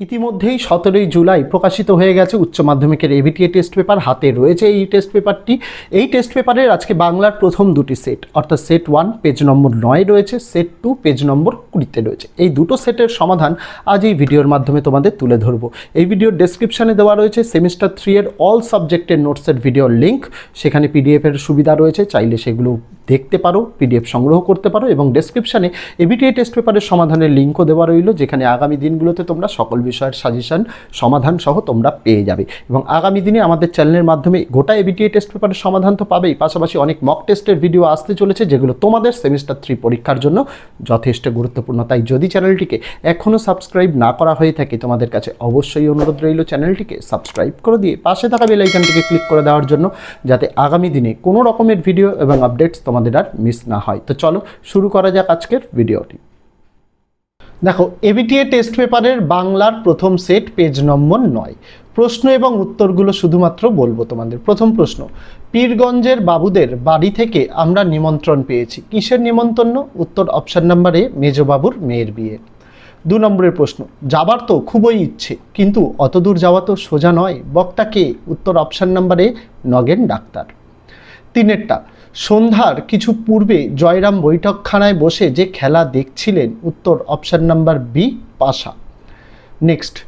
ইতিমধ্যেই সতেরোই জুলাই প্রকাশিত হয়ে গেছে উচ্চ মাধ্যমিকের এবিটিএ টেস্ট পেপার হাতে রয়েছে এই টেস্ট পেপারটি এই টেস্ট পেপারের আজকে বাংলার প্রথম দুটি সেট অর্থাৎ সেট ওয়ান পেজ নম্বর নয় রয়েছে সেট টু পেজ নম্বর কুড়িতে রয়েছে। এই দুটো সেটের সমাধান আজ এই ভিডিওর মাধ্যমে তোমাদের তুলে ধরবো। এই ভিডিওর ডেসক্রিপশানে দেওয়া রয়েছে সেমিস্টার থ্রি এর অল সাবজেক্টের নোটসের ভিডিওর লিঙ্ক সেখানে পিডিএফের সুবিধা রয়েছে, চাইলে সেগুলো দেখতে পারো পিডিএফ সংগ্রহ করতে পারো এবং ডেসক্রিপশানে এবিটিএ টেস্ট পেপারের সমাধানের লিঙ্কও দেওয়া রইল, যেখানে আগামী দিনগুলোতে তোমরা সকল বিষয়ের সাজেশান সমাধান সহ তোমরা পেয়ে যাবে। এবং আগামী দিনে আমাদের চ্যানেলের মাধ্যমে গোটা এবিটিএ টেস্ট পেপারের সমাধান তো পাবেই, পাশাপাশি অনেক মক টেস্টের ভিডিও আসতে চলেছে, যেগুলো তোমাদের সেমিস্টার থ্রি পরীক্ষার জন্য যথেষ্ট গুরুত্বপূর্ণ। তাই যদি চ্যানেলটিকে এখনও সাবস্ক্রাইব না করা হয়ে থাকে, তোমাদের কাছে অবশ্যই অনুরোধ রইল চ্যানেলটিকে সাবস্ক্রাইব করে দিয়ে পাশে থাকা বেল আইকনটিকে ক্লিক করে দেওয়ার জন্য, যাতে আগামী দিনে কোনো রকমের ভিডিও এবং আপডেটস তোমাদের আর মিস না হয়। তো চলো শুরু করা যাক আজকের ভিডিওটি দেখো এবিটিএ টেস্ট পেপারের বাংলার প্রথম সেট পেজ নম্বর নয়। প্রশ্ন এবং উত্তরগুলো শুধুমাত্র বলব তোমাদের। প্রথম প্রশ্ন, পীরগঞ্জের বাবুদের বাড়ি থেকে আমরা নিমন্ত্রণ পেয়েছি। কিসের নিমন্ত্রণ? উত্তর অপশান নাম্বার এ, মেজবাবুর মেয়ের বিয়ে। দু নম্বরের প্রশ্ন, যাবার তো খুবই ইচ্ছে, কিন্তু অত দূর যাওয়া তো সোজা নয়। বক্তা কে? উত্তর option number A, Nagen doctor. তিনেরটা সন্ধ্যার কিছু পূর্বে জয়রাম বৈঠকখানায় বসে যে খেলা দেখছিলেন উত্তর অপশান নাম্বার বি, পাশা। নেক্সট,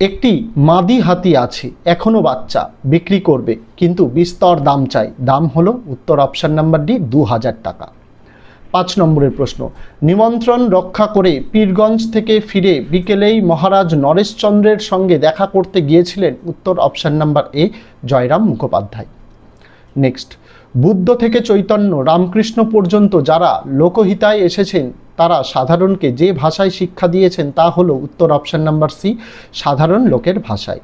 একটি মাদি হাতি আছে এখনও বাচ্চা, বিক্রি করবে, কিন্তু বিস্তর দাম চাই। দাম হলো উত্তর অপশান নাম্বার ডি দু হাজার টাকা। পাঁচ নম্বরের প্রশ্ন, নিমন্ত্রণ রক্ষা করে পীরগঞ্জ থেকে ফিরে বিকেলেই মহারাজ নরেশচন্দ্রের সঙ্গে দেখা করতে গিয়েছিলেন উত্তর option number A, Jayram Mukhopadhyay. Next Buddha থেকে চৈতন্য রামকৃষ্ণ পর্যন্ত যারা লোকহিতায় এসেছেন, তারা সাধারণকে যে ভাষায় শিক্ষা দিয়েছেন তা হলো উত্তর অপশান নাম্বার সি, সাধারণ লোকের ভাষায়।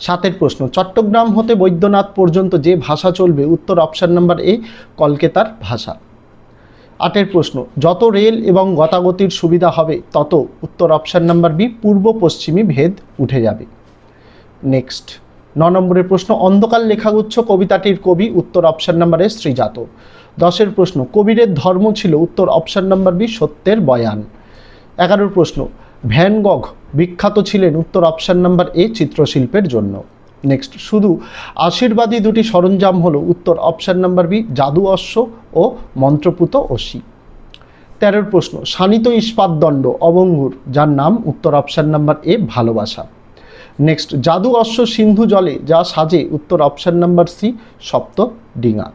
সাতের প্রশ্ন, চট্টগ্রাম হতে বৈদ্যনাথ পর্যন্ত যে ভাষা চলবে? উত্তর অপশন নাম্বার এ, কলকাতার ভাষা। আটের প্রশ্ন, যত রেল এবং গতাগতির সুবিধা হবে, তত উত্তর অপশান নাম্বার বি, পূর্ব পশ্চিমী ভেদ উঠে যাবে। নেক্সট। ন নম্বরের প্রশ্ন, অন্ধকার লেখাগুচ্ছ কবিতাটির কবি, উত্তর অপশান নাম্বার এ শ্রীজাত দশের প্রশ্ন কবিরের ধর্ম ছিল উত্তর অপশান নাম্বার বি, সত্যের বয়ান। এগারোর প্রশ্ন, ভ্যান গঘ বিখ্যাত ছিলেন উত্তর অপশান নাম্বার এ চিত্রশিল্পের জন্য। নেক্সট শুধু আশীর্বাদী দুটি সরঞ্জাম হলো উত্তর অপশান নাম্বার বি, জাদু অশ্ব ও মন্ত্রপুত অসি। তেরোর প্রশ্ন, শানিত ইস্পাত দণ্ড, অবঙ্গুর, যার নাম উত্তর অপশান নাম্বার এ ভালোবাসা। নেক্সট জাদু অশ্ব সিন্ধু জলে যা সাজে, উত্তর অপশান নাম্বার সি সপ্ত ডিঙা।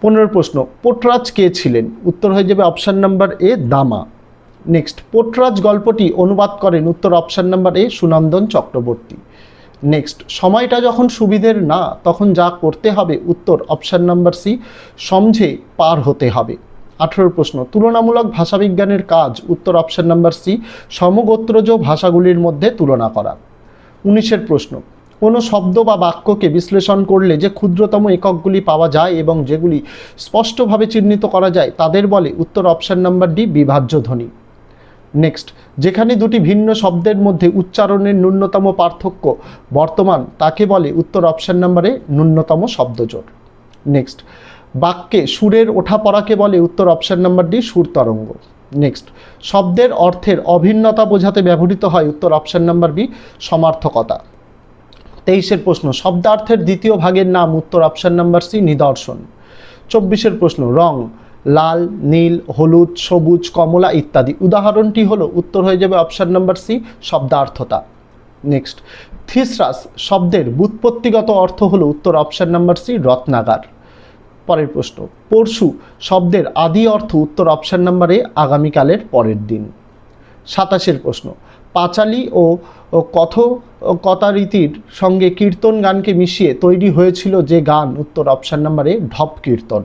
পনেরো প্রশ্ন, পোটরাজ কে ছিলেন? উত্তর হয়ে যাবে অপশান নাম্বার এ দামা। নেক্সট পোটরাজ গল্পটি অনুবাদ করেন, উত্তর option number A Sunandan Chakraborty. Next সময়টা যখন সুবিধের না, তখন যা করতে হবে, উত্তর অপশান নাম্বার সি সমঝে পার হতে হবে। আঠেরো প্রশ্ন, তুলনামূলক ভাষাবিজ্ঞানের কাজ, উত্তর অপশান নাম্বার সি সমগোত্রজ ভাষাগুলির মধ্যে তুলনা করা। উনিশের প্রশ্ন, কোনো শব্দ বা বাক্যকে বিশ্লেষণ করলে যে ক্ষুদ্রতম এককগুলি পাওয়া যায় এবং যেগুলি স্পষ্টভাবে চিহ্নিত করা যায়, তাদের বলে উত্তর অপশান নাম্বার ডি, বিভাজ্য ধ্বনি। নেক্সট, যেখানে দুটি ভিন্ন শব্দের মধ্যে উচ্চারণের ন্যূনতম পার্থক্য বর্তমান, তাকে বলে উত্তর অপশান নাম্বারে ন্যূনতম শব্দজোড় নেক্সট, বাক্যে সুরের ওঠা পড়াকে বলে উত্তর অপশান নাম্বার ডি, সুর তরঙ্গ। নেক্সট শব্দের অর্থের অভিন্নতা বোঝাতে ব্যবহৃত হয় উত্তর অপশন নাম্বার বি সমার্থকতা। তেইশের প্রশ্ন, শব্দার্থের দ্বিতীয় ভাগের নাম উত্তর অপশন নাম্বার সি নিদর্শন। চব্বিশের প্রশ্ন, রং, লাল, নীল, হলুদ, সবুজ, কমলা ইত্যাদি। উদাহরণটি হলো, উত্তর হয়ে যাবে অপশন নাম্বার সি শব্দার্থতা। নেক্সট থিসরাস, শব্দের বুৎপত্তিগত অর্থ হলো উত্তর অপশন নাম্বার সি রত্নাগার। পরের প্রশ্ন, পরশু শব্দের আদি অর্থ উত্তর অপশান নাম্বার আগামীকালের পরের দিন। সাতাশের প্রশ্ন, পাঁচালী ও ও কথকতারীতির সঙ্গে কীর্তন গানকে মিশিয়ে তৈরি হয়েছিল যে গান উত্তর অপশান নাম্বারে ঢপ কীর্তন।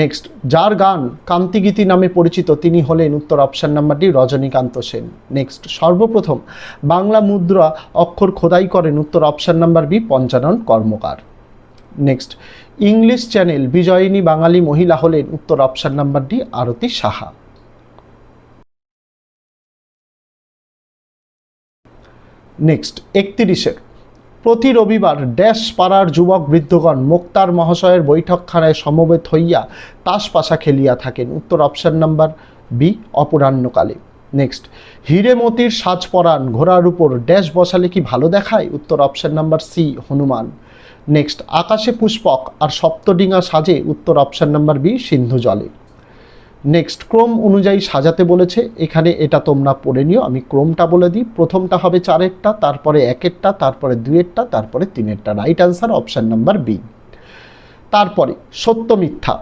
নেক্সট যার গান কান্তিগীতি নামে পরিচিত তিনি হলেন উত্তর অপশন নাম্বারটি রজনীকান্ত সেন। নেক্সট সর্বপ্রথম বাংলা মুদ্রা অক্ষর খোদাই করেন উত্তর option number B Panchanan Karmakar. Next English Channel বিজয়িনী বাঙালি মহিলা হলেন উত্তর option number D Arati Saha next একত্রিশের প্রতি রবিবার ড্যাশ পাড়ার যুবক বৃদ্ধগণ মোক্তার মহাশয়ের বৈঠকখানায় সমবেত হইয়া তাস পাশা খেলিয়া থাকেন উত্তর অপশন নাম্বার বি অপরাহ্নকালে নেক্সট হিরেমতির সাজ পরান ঘোড়ার উপর ড্যাশ বসালে কি ভালো দেখায় উত্তর option number C Hanuman next আকাশে পুষ্পক আর সপ্তডিঙা সাজে উত্তর অপশান নাম্বার বি সিন্ধু জলে। নেক্সট ক্রম অনুযায়ী সাজাতে বলেছে, এখানে এটা তোমরা পড়ে নিও, আমি ক্রমটা বলে দিই। প্রথমটা হবে চারেরটা, তারপরে একেরটা, তারপরে দুয়েরটা তারপরে তিনেরটা। Right answer option number B তারপরে, সত্য মিথ্যা,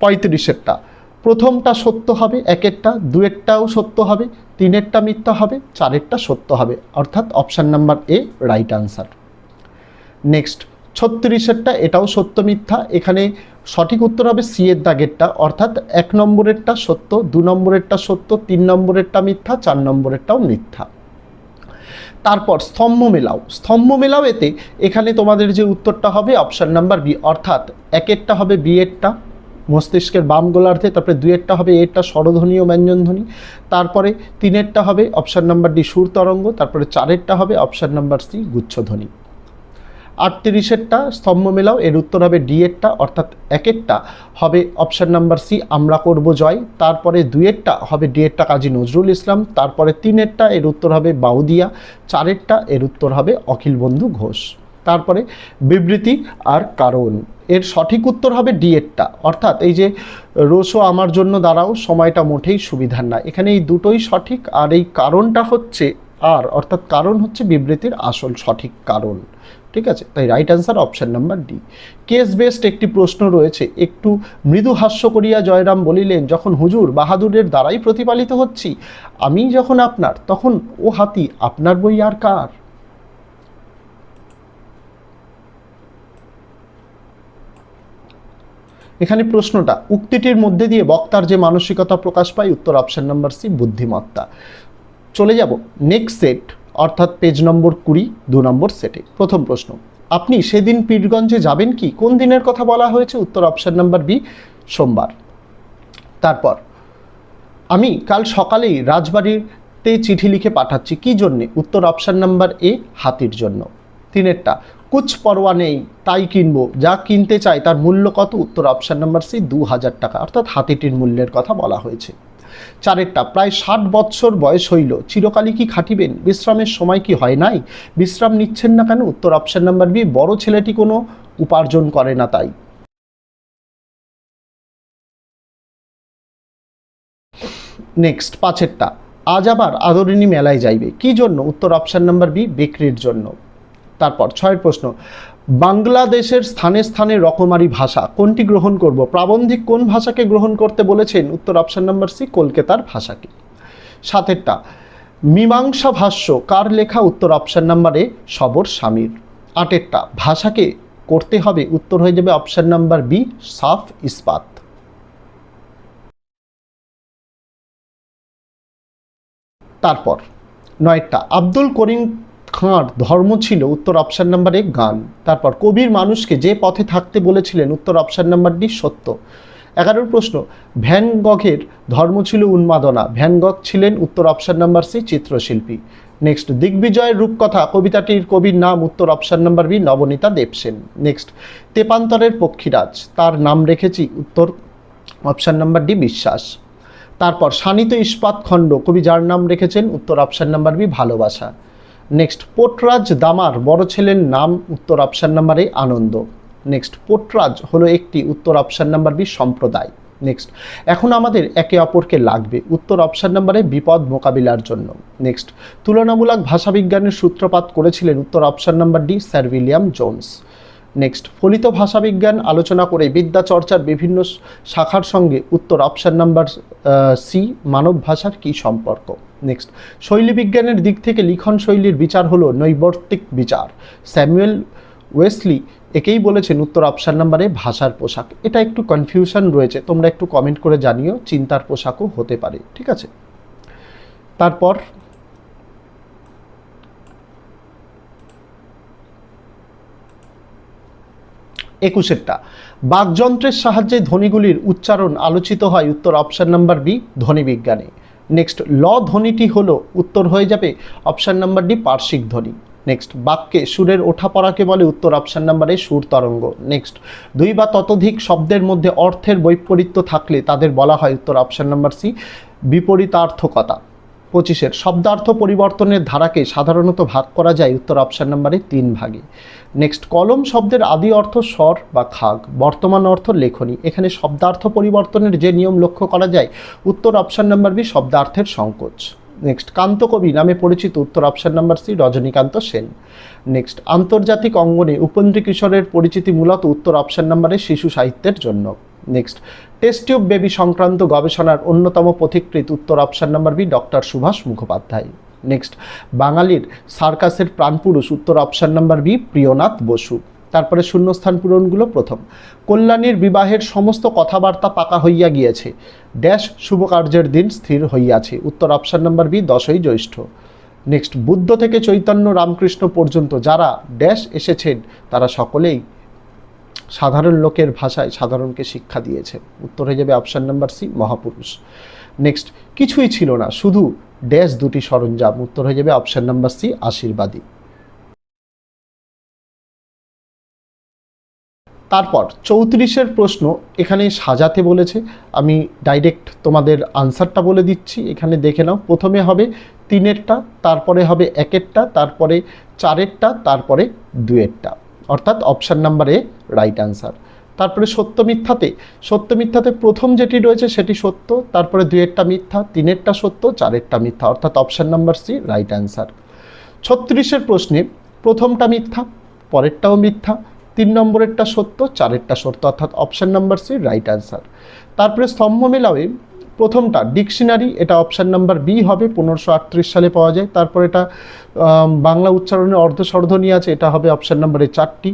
পঁয়ত্রিশেরটা। প্রথমটা সত্য হবে, একেরটা দুয়েরটাও সত্য হবে, তিনেরটা মিথ্যা হবে, চারেরটা সত্য হবে। অর্থাৎ option number A right answer next ছত্রিশেরটা এটাও সত্য মিথ্যা। এখানে সঠিক উত্তর হবে সি এর দাগেরটা। অর্থাৎ এক নম্বরেরটা সত্য, দু নম্বরেরটা সত্য, তিন নম্বরেরটা মিথ্যা, চার নম্বরেরটাও মিথ্যা। তারপর স্তম্ভ মেলাও। স্তম্ভ মেলাও এতে এখানে তোমাদের যে উত্তরটা হবে অপশান নাম্বার বি, অর্থাৎ একেরটা হবে বি এরটা, মস্তিষ্কের বাম গোলার্ধে, তারপরে দুয়েরটা হবে এরটা, স্বরধ্বনি ও ব্যঞ্জনধ্বনি। তারপরে তিনেরটা হবে অপশান নাম্বার ডি, সুর তরঙ্গ, তারপরে চারেরটা হবে অপশান নাম্বার সি, গুচ্ছধ্বনি। আটত্রিশেরটা স্তম্ভ মেলাও, এর উত্তর হবে ডি এরটা অর্থাৎ একেরটা হবে অপশান নাম্বার সি আমরা করব জয়। তারপরে দুয়েরটা হবে ডি এরটা কাজী নজরুল ইসলাম, তারপরে তিনেরটা, এর উত্তর হবে বাউদিয়া, চারেরটা, এর উত্তর হবে অখিল বন্ধু ঘোষ। তারপরে বিবৃতি আর কারণ, এর সঠিক উত্তর হবে ডি এরটা অর্থাৎ এই যে রোসো আমার জন্য দাঁড়াও, সময়টা মোটেই সুবিধার না। এখানে এই দুটোই সঠিক, আর এই কারণটা হচ্ছে আর, অর্থাৎ কারণ হচ্ছে বিবৃতির আসল সঠিক কারণ। ঠিক আছে? তাই right answer option number D case based একটি প্রশ্ন রয়েছে, একটু মৃদু হাস্য করিয়া জয়রাম বলিলেন, যখন হুজুর বাহাদুরের দ্বারাই প্রতিপালিত হচ্ছি, আমি যখন আপনার, তখন ও হাতি আপনার বই আর কার? এখানে প্রশ্নটা, উক্তিটির মধ্যে দিয়ে বক্তার যে মানসিকতা প্রকাশ পায়, উত্তর অপশান নাম্বার সি বুদ্ধিমত্তা। চলে যাব নেক্সট সেট অর্থাৎ পেজ নম্বর কুড়ি, দু নম্বর সেটে প্রথম প্রশ্ন, আপনি সেদিন পীরগঞ্জে যাবেন কি? কোন দিনের কথা বলা হয়েছে? উত্তর অপশান নাম্বার বি সোমবার। তারপর, আমি কাল সকালেই রাজবাড়িতে চিঠি লিখে পাঠাচ্ছি। কি জন্যে? উত্তর অপশান নাম্বার এ হাতির জন্য। তিনেরটা কুচ পরোয়া নেই, তাই কিনবো। যা কিনতে চাই তার মূল্য কত? উত্তর অপশান নাম্বার সি দু হাজার টাকা। অর্থাৎ হাতিটির মূল্যের কথা বলা হয়েছে। চারেরটা। প্রায় ষাট বৎসর বয়স হইল। চিরকালই কি খাটিবেন? বিশ্রামের সময় কি হয় নাই? বিশ্রাম নিচ্ছেন না কেন? উত্তর অপশান নাম্বার বি, বড় ছেলেটি কোনো উপার্জন করে না তাই। নেক্সট, পাঁচেরটা। আজ আবার আদরিণী মেলায় যাইবে। কি জন্য? উত্তর অপশান নাম্বার বি, বিক্রির জন্য। তারপর, ছয়ের প্রশ্ন। বাংলাদেশের স্থানে স্থানে রকমারি ভাষা কোনটি গ্রহণ করব? প্রাবন্ধিক কোন ভাষাকে গ্রহণ করতে বলেছেন? উত্তর অপশন নাম্বার সি, কলকাতার ভাষাকে। সাতেরটা, মীমাংসা ভাষ্য, কার লেখা? উত্তর অপশন নাম্বারে সবর স্বামীর। আটেরটা, ভাষাকে করতে হবে? উত্তর হয়ে যাবে অপশান নাম্বার বি, সাফ ইস্পাত। তারপর, নয়টা, আব্দুল করিম খাঁর ধর্ম ছিল উত্তর অপশান নাম্বার এক গান। তারপর কবির মানুষকে যে পথে থাকতে বলেছিলেন উত্তর অপশান নাম্বার ডি সত্য। এগারোর প্রশ্ন, ভ্যান গঘের ধর্ম ছিল উন্মাদনা। ভ্যান গগ ছিলেন উত্তর অপশান নাম্বার সি চিত্রশিল্পী। নেক্সট, দিগ্বিজয়ের রূপকথা কবিতাটির কবির নাম উত্তর option number B Nabaneeta Dev Sen. Next, তেপান্তরের পক্ষীরাজ। তার নাম রেখেছি উত্তর অপশান নাম্বার ডি বিশ্বাস। তারপর, শানিত ইস্পাত খণ্ড। কবি যার নাম রেখেছেন উত্তর অপশান নাম্বার বি ভালোবাসা। নেক্সট পোটরাজ দামার বড় ছেলের নাম, উত্তর অপশান নাম্বার আনন্দ। নেক্সট পোটরাজ হলো একটি উত্তর অপশান নাম্বার বি, সম্প্রদায়। নেক্সট এখন আমাদের একে অপরকে লাগবে উত্তর অপশান নাম্বারে বিপদ মোকাবিলার জন্য। নেক্সট তুলনামূলক ভাষাবিজ্ঞানের সূত্রপাত করেছিলেন উত্তর option number D sir William Jones next ফলিত ভাষাবিজ্ঞান আলোচনা করে বিদ্যা চর্চার বিভিন্ন শাখার সঙ্গে উত্তর অপশান নাম্বার সি মানব ভাষার কী সম্পর্ক? নেক্সট শৈলী বিজ্ঞানের দিক থেকে লিখন শৈলীর বিচার হলো নৈবর্তিক বিচার। স্যামুয়েল ওয়েসলি একেই বলেছেন উত্তর অপশান নাম্বারে ভাষার পোশাক। এটা একটু কনফিউশন রয়েছে, তোমরা একটু কমেন্ট করে জানিও, চিন্তার পোশাকও হতে পারে, ঠিক আছে? তারপর একুশেরটা। বাকযন্ত্রের সাহায্যে ধ্বনিগুলির উচ্চারণ আলোচিত হয় উত্তর অপশান নাম্বার বি, ধ্বনি বিজ্ঞানে। নেক্সট, ল ধ্বনিটি হলো উত্তর হয়ে যাবে অপশান নাম্বার ডি, পার্শ্বিক ধ্বনি। নেক্সট, বাক্যে সুরের ওঠা পড়াকে বলে উত্তর অপশান নাম্বারে সুর তরঙ্গ। নেক্সট, দুই বা ততোধিক শব্দের মধ্যে অর্থের বৈপরীত্য থাকলে তাদের বলা হয় উত্তর অপশান নাম্বার সি, বিপরীতার্থকতা। পঁচিশের শব্দার্থ পরিবর্তনের ধারাকে সাধারণত ভাগ করা যায় উত্তর অপশান নাম্বারে তিন ভাগে। নেক্সট, কলম শব্দের আদি অর্থ স্বর বা খাগ, বর্তমান অর্থ লেখনী। এখানে শব্দার্থ পরিবর্তনের যে নিয়ম লক্ষ্য করা যায়, উত্তর অপশান নাম্বার বি শব্দার্থের সংকোচ। নেক্সট, কান্তকবি নামে পরিচিত উত্তর option number C Rajanikanta Sen. Next, আন্তর্জাতিক অঙ্গনে উপেন্দ্র কিশোরের পরিচিতি মূলত উত্তর অপশান নাম্বারে শিশু সাহিত্যের জন্য। নেক্সট টেস্ট টিউব বেবি সংক্রান্ত গবেষণার অন্যতম পথিকৃত উত্তর option number B doctor Subhash Mukhopadhyay next বাঙালির সার্কাসের প্রাণপুরুষ উত্তর option number B Priyanath Basu. তারপরে শূন্যস্থান পূরণগুলো প্রথম। কল্যাণীর বিবাহের সমস্ত কথাবার্তা পাকা হইয়া গিয়েছে। ড্যাশ শুভ কার্যের দিন স্থির হইয়াছে। উত্তর অপশান নাম্বার বি দশই জ্যৈষ্ঠ। নেক্সট বুদ্ধ থেকে চৈতন্য রামকৃষ্ণ পর্যন্ত যারা ড্যাশ এসেছেন, তারা সকলেই সাধারণ লোকের ভাষায় সাধারণকে শিক্ষা দিয়েছে। উত্তর হয়ে যাবে অপশান নাম্বার সি মহাপুরুষ। নেক্সট কিছুই ছিল না, শুধু ড্যাশ দুটি সরঞ্জাম। উত্তর হয়ে যাবে অপশান নাম্বার সি আশীর্বাদী। তারপর, চৌত্রিশের প্রশ্ন এখানে সাজাতে বলেছে। আমি ডাইরেক্ট তোমাদের আনসারটা বলে দিচ্ছি, এখানে দেখে নাও। প্রথমে হবে তিনেরটা, তারপরে হবে একেরটা, তারপরে চারেরটা, তারপরে দুয়েরটা। অর্থাৎ option number A right answer তারপরে সত্য মিথ্যাতে সত্য মিথ্যাতে প্রথম যেটি রয়েছে সেটি সত্য, তারপরে দুয়েরটা মিথ্যা, তিনেরটা সত্য, চারেরটা মিথ্যা, অর্থাৎ option number C right answer ছত্রিশের প্রশ্নে, প্রথমটা মিথ্যা, পরেরটাও মিথ্যা, তিন নম্বরেরটা সত্য, চারেরটা সত্য, অর্থাৎ option number C right answer তারপরে স্তম্ভ মেলাবে প্রথমটা ডিকশনারি, এটা অপশান নাম্বার বি হবে, পনেরোশো সালে পাওয়া যায়। তারপর এটা বাংলা উচ্চারণের অর্ধস্বরধ্বনি আছে, এটা হবে অপশান নাম্বারে চারটি।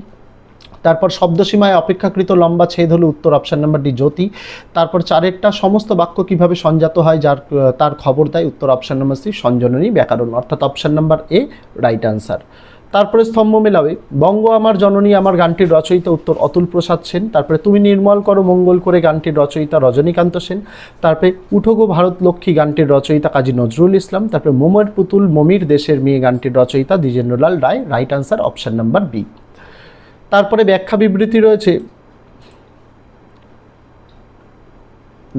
তারপর শব্দসীমায় অপেক্ষাকৃত লম্বা ছেদ হলো উত্তর অপশান নাম্বার ডি, জ্যোতি। তারপর চারেরটা, সমস্ত বাক্য কীভাবে সংজাত হয়, যার, তার খবর দেয়, উত্তর অপশান নাম্বার সি, সঞ্জননী ব্যাকরণ, অর্থাৎ option number A, right answer. তারপরে স্তম্ভ মেলাবে। বঙ্গ আমার জননী, আমার গানটির রচয়িতা উত্তর অতুল প্রসাদ সেন। তারপরে তুমি নির্মল করো মঙ্গল করে গানটির রচয়িতা রজনীকান্ত সেন। তারপরে উঠো গো ভারত লক্ষ্মী গানটির রচয়িতা কাজী নজরুল ইসলাম। তারপরে মোমের পুতুল মমির দেশের মেয়ে গানটির রচয়িতা Dwijendralal Roy. Right answer option number B তারপরে ব্যাখ্যা বিবৃতি রয়েছে।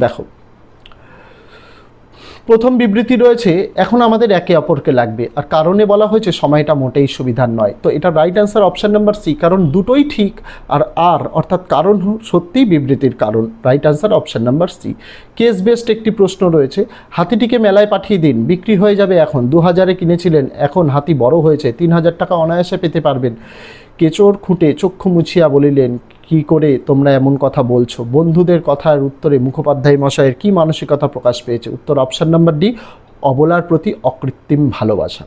দেখো প্রথম বিবৃতি রয়েছে, এখন আমাদের একে অপরকে লাগবে। আর কারণে বলা হয়েছে, সময়টা মোটেই সুবিধার নয়। তো এটা right answer option number C কারণ দুটোই ঠিক। আর আর অর্থাৎ কারণ সত্যিই বিবৃতির কারণ। Right answer option number C case based একটি প্রশ্ন রয়েছে, হাতিটিকে মেলায় পাঠিয়ে দিন, বিক্রি হয়ে যাবে এখন দু হাজারে কিনেছিলেন, এখন হাতি বড় হয়েছে তিন হাজার টাকা অনায়াসে পেতে পারবেন। কেচোর খুঁটে চক্ষু মুছিয়া বলিলেন কি করে তোমরা এমন কথা বলছো? বন্ধুদের কথার উত্তরে মুখোপাধ্যায় মশায়ের কি মানসিকতা প্রকাশ পেয়েছে? উত্তর অপশান নাম্বার ডি অবলার প্রতি অকৃত্রিম ভালোবাসা।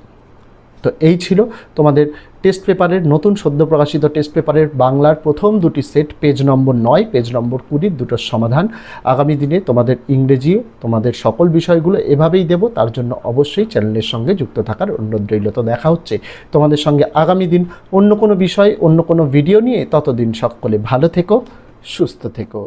তো এই ছিল তোমাদের টেস্ট পেপারের নতুন সদ্য প্রকাশিত টেস্ট পেপারের বাংলার প্রথম দুটি সেট পেজ নম্বর নয় পেজ নম্বর কুড়ির দুটোর সমাধান। আগামী দিনে তোমাদের ইংরেজি, তোমাদের সকল বিষয়গুলো এভাবেই দেব, তার জন্য অবশ্যই চ্যানেলের সঙ্গে যুক্ত থাকার অনুরোধ রইল। তো দেখা হচ্ছে তোমাদের সঙ্গে আগামী দিন অন্য কোনো বিষয়, অন্য কোনো ভিডিও নিয়ে। ততদিন সকলে ভালো থেকো, সুস্থ থেকো।